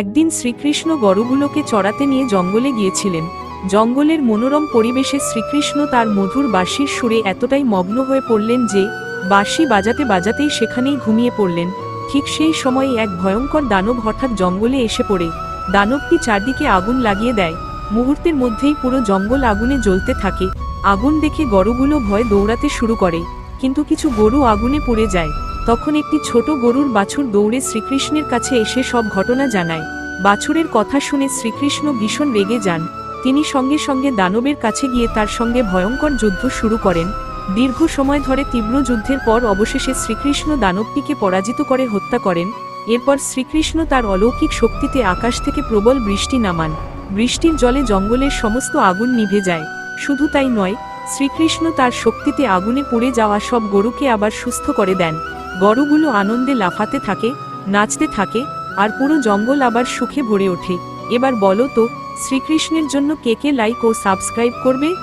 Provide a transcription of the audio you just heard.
একদিন শ্রীকৃষ্ণ গরুগুলোকে চড়াতে নিয়ে জঙ্গলে গিয়েছিলেন। জঙ্গলের মনোরম পরিবেশে শ্রীকৃষ্ণ তার মধুর বাঁশির সুরে এতটাই মগ্ন হয়ে পড়লেন যে, বাঁশি বাজাতে বাজাতেই সেখানেই ঘুমিয়ে পড়লেন। ঠিক সেই সময় এক ভয়ঙ্কর দানব হঠাৎ জঙ্গলে এসে পড়ে। দানবটি চারদিকে আগুন লাগিয়ে দেয়। মুহূর্তের মধ্যেই পুরো জঙ্গল আগুনে জ্বলতে থাকে। আগুন দেখে গরুগুলো ভয় দৌড়াতে শুরু করে। কিন্তু কিছু গরু আগুনে পুড়ে যায়। তখন একটি ছোট গরুর বাছুর দৌড়ে শ্রীকৃষ্ণের কাছে এসে সব ঘটনা জানায়। বাছুরের কথা শুনে শ্রীকৃষ্ণ ভীষণ রেগে যান। তিনি সঙ্গে সঙ্গে দানবের কাছে গিয়ে তার সঙ্গে ভয়ঙ্কর যুদ্ধ শুরু করেন। দীর্ঘ সময় ধরে তীব্র যুদ্ধের পর অবশেষে শ্রীকৃষ্ণ দানবটিকে পরাজিত করে হত্যা করেন। এরপর শ্রীকৃষ্ণ তার অলৌকিক শক্তিতে আকাশ থেকে প্রবল বৃষ্টি নামান। বৃষ্টির জলে জঙ্গলের সমস্ত আগুন নিভে যায়। শুধু তাই নয়, শ্রীকৃষ্ণ তার শক্তিতে আগুনে পুড়ে যাওয়া সব গরুকে আবার সুস্থ করে দেন। গরুগুলো আনন্দে লাফাতে থাকে, নাচতে থাকে, আর পুরো জঙ্গল আবার সুখে ভরে ওঠে। এবার বলো তো, শ্রীকৃষ্ণের জন্য কে কে লাইক ও সাবস্ক্রাইব করবে?